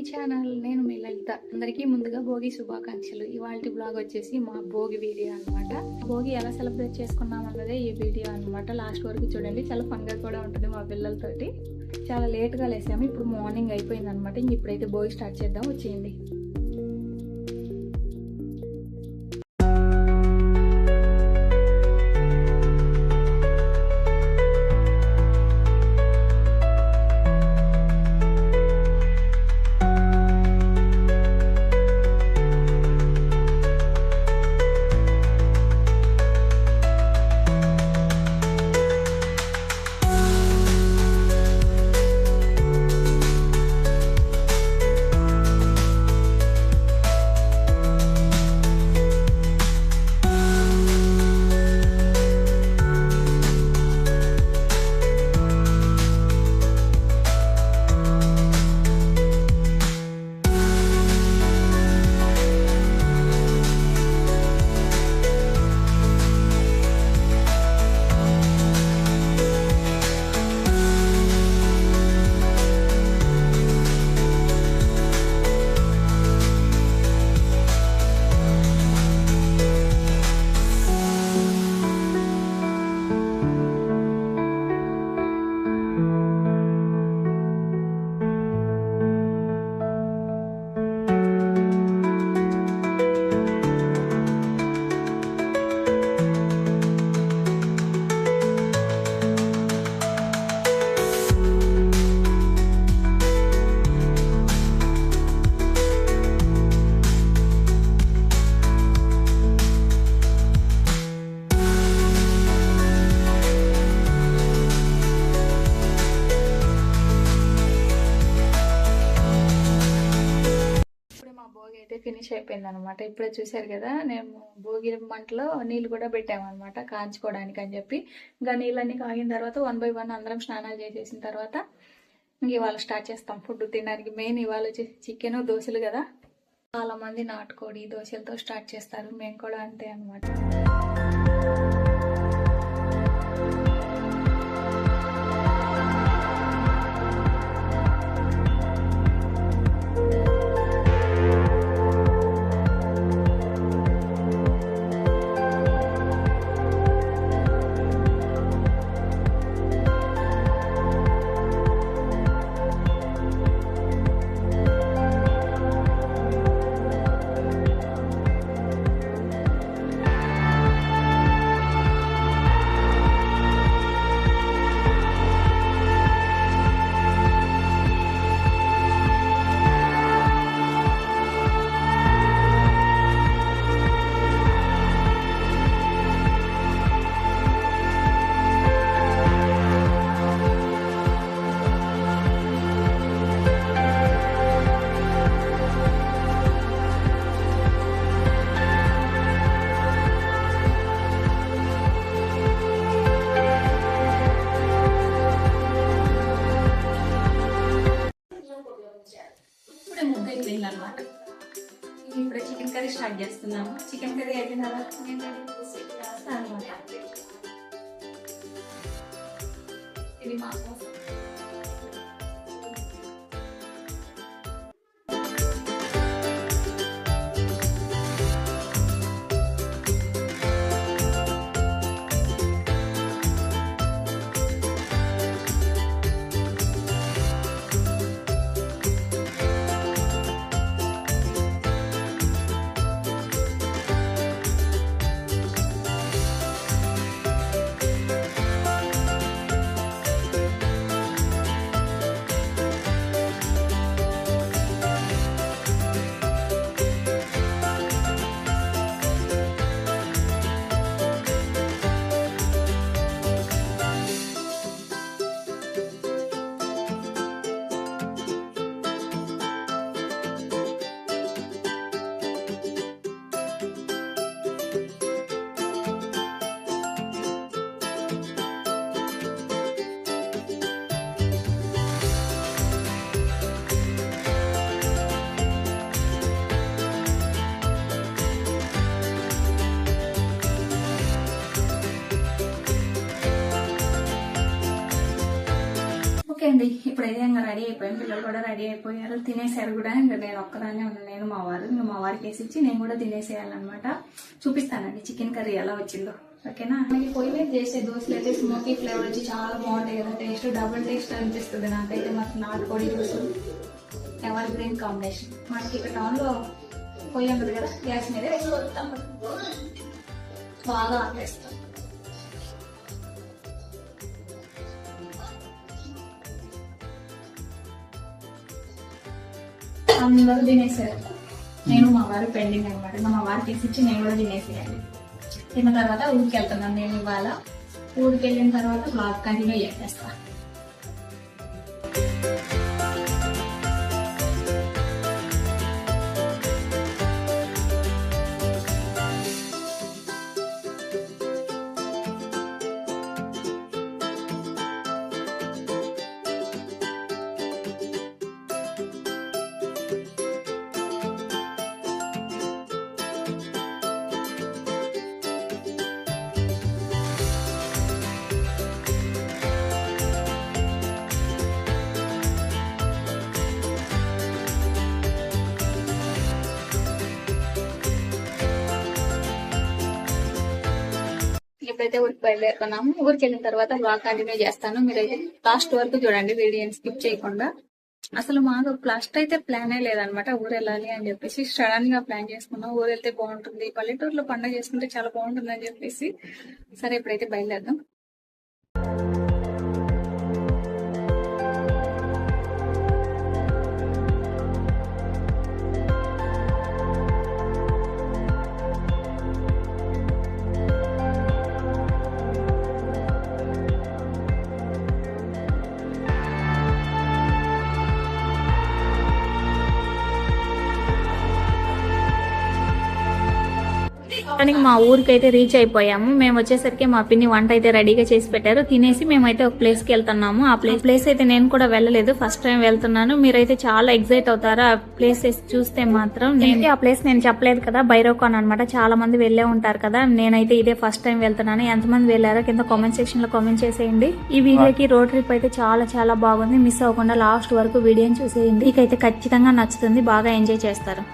Channel. నేను మీ లలిత. అందరికీ ముందుగా భోగి శుభాకాంక్షలు. ఇవాళ బ్లాగ్ వచ్చేసి మా భోగి వీడియో అనమాట భోగి ఎలా సెలబ్రేట్ చేసుకున్నాం అన్నదే ఈ వీడియో అన్నమాట. లాస్ట్ వరకు చూడండి. చాలా ఫన్గా కూడా ఉంటుంది మా పిల్లలతోటి. చాలా లేట్గా లేసాము. ఇప్పుడు మార్నింగ్ అయిపోయింది అనమాట ఇంక ఇప్పుడైతే భోగి స్టార్ట్ చేద్దాం. వచ్చేయండి. ఫినిష్ అయిపోయింది అనమాట ఇప్పుడే చూశారు కదా నేను భోగి మంటలో నీళ్ళు కూడా పెట్టామన్నమాట కాంచుకోవడానికి అని చెప్పి. ఇంకా నీళ్ళన్నీ కాగిన తర్వాత వన్ బై వన్ అందరం స్నానాలు చేసేసిన తర్వాత ఇంక ఇవాళ స్టార్ట్ చేస్తాం ఫుడ్ తినడానికి. మెయిన్ ఇవాళ వచ్చేసి చికెన్ దోశలు కదా. చాలా మంది నాటుకోడి దోశలతో స్టార్ట్ చేస్తారు. మేము కూడా అంతే అనమాట ఇప్పుడే ముగ్గు అయిపోయింది అనమాట ఇప్పుడు చికెన్ కర్రీ స్టార్ట్ చేస్తున్నాము. చికెన్ కర్రీ అయిపోయిన తర్వాత నేను ఇది మా కోసం. ఇప్పుడైతే ఇంకా రెడీ అయిపోయాను పిల్లలు కూడా రెడీ అయిపోయారు. తినేసారు కూడా. ఇంకా నేను ఒక్కదాన్నే ఉన్నాను నేను మా వారు ఇంకా మా వారికి వేసి ఇచ్చి నేను కూడా తినేసేయాలన్నమాట. చూపిస్తానండి చికెన్ కర్రీ ఎలా వచ్చిందో. ఓకేనా? మనకి పొయ్యి మీద చేసే దోశలు అయితే స్మోకీ ఫ్లేవర్ వచ్చి చాలా బాగుంటాయి కదా. టేస్ట్ డబుల్ టేస్ట్ అనిపిస్తుంది నాకైతే మాకు నాటుకోడి జ్యూస్ ఎవర్ గ్రీన్ కాంబినేషన్. మనకి ఇక్కడ టౌన్లో పొయ్యి ఉంటుంది కదా గ్యాస్ మీద బాగా ఆపేస్తాం. అందరూ తినేసారు. నేను మా వారు పెండింగ్ అనమాట మా వారికి తీసిచ్చి నేను కూడా తినేసేయాలి. తిన్న తర్వాత ఊరికి వెళ్తున్నాను. నేను ఇవాళ ఊరికి వెళ్ళిన తర్వాత బ్లాగ్ కంటిన్యూ చేసేస్తాను అయితే ఊరికి బయలుదేరుతున్నాము. ఊరికి వెళ్ళిన తర్వాత బ్లాగ్ కంటిన్యూ చేస్తాను. మీరైతే లాస్ట్ వరకు చూడండి వీడియోని స్కిప్ చేయకుండా. అసలు మాకు లాస్ట్ అయితే ప్లానే లేదనమాట ఊరు వెళ్ళాలి అని చెప్పేసి. సడన్గా ప్లాన్ చేసుకున్నాం. ఊరు వెళ్తే బాగుంటుంది. పల్లెటూరులో పండుగ చేసుకుంటే చాలా బాగుంటుంది అని చెప్పేసి. సరే ఇప్పుడైతే బయలుదేరదాం. మొత్తానికి మా ఊరికి అయితే రీచ్ అయిపోయాము. మేము వచ్చేసరికి మా పిన్ని వంట అయితే రెడీగా చేసి పెట్టారు. తినేసి మేమైతే ఒక ప్లేస్కి వెళ్తున్నాము. ఆ ప్లేస్ ప్లేస్ అయితే నేను కూడా వెళ్ళలేదు. ఫస్ట్ టైం వెళ్తున్నాను. మీరైతే చాలా ఎగ్జైట్ అవుతారు? ఆ ప్లేసెస్ చూస్తే మాత్రం నేను ఆ ప్లేస్ నేను చెప్పలేదు కదా? బైరోకాన్ అనమాట చాలా మంది వెళ్ళే ఉంటారు కదా. నేనైతే ఇదే ఫస్ట్ టైం వెళ్తున్నాను. ఎంతమంది వెళ్ళారో కింద కామెంట్ సెక్షన్లో కామెంట్ చేసేయండి. ఈ వీడియోకి రోడ్ ట్రిప్ అయితే చాలా చాలా బాగుంది. మిస్ అవ్వకుండా లాస్ట్ వరకు వీడియోని చూసేయండి. మీకైతే ఖచ్చితంగా నచ్చుతుంది. బాగా ఎంజాయ్ చేస్తారు.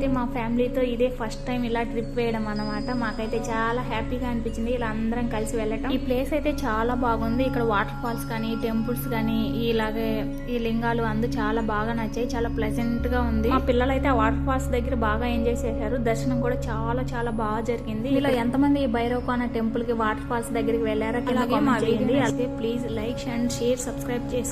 మేమైతే మా ఫ్యామిలీతో ఇదే ఫస్ట్ టైం ఇలా ట్రిప్ వేయడం అన్నమాట. మాకైతే చాలా హ్యాపీగా అనిపించింది. ఇలా అందరం కలిసి వెళ్ళటం. ఈ ప్లేస్ అయితే చాలా బాగుంది. ఇక్కడ వాటర్ ఫాల్స్ కానీ టెంపుల్స్ కానీ ఇలాగే ఈ లింగాలు అందు చాలా బాగా నచ్చాయి. చాలా ప్లెజెంట్గా ఉంది. మా పిల్లలు అయితే ఆ వాటర్ ఫాల్స్ దగ్గర బాగా ఎంజాయ్ చేశారు. దర్శనం కూడా చాలా చాలా బాగా జరిగింది. ఇలా ఎంతమంది ఈ భైరవకోన టెంపుల్కి వాటర్ ఫాల్స్ దగ్గరికి వెళ్ళారో అలాగే మా video please like and share subscribe చేసుకోండి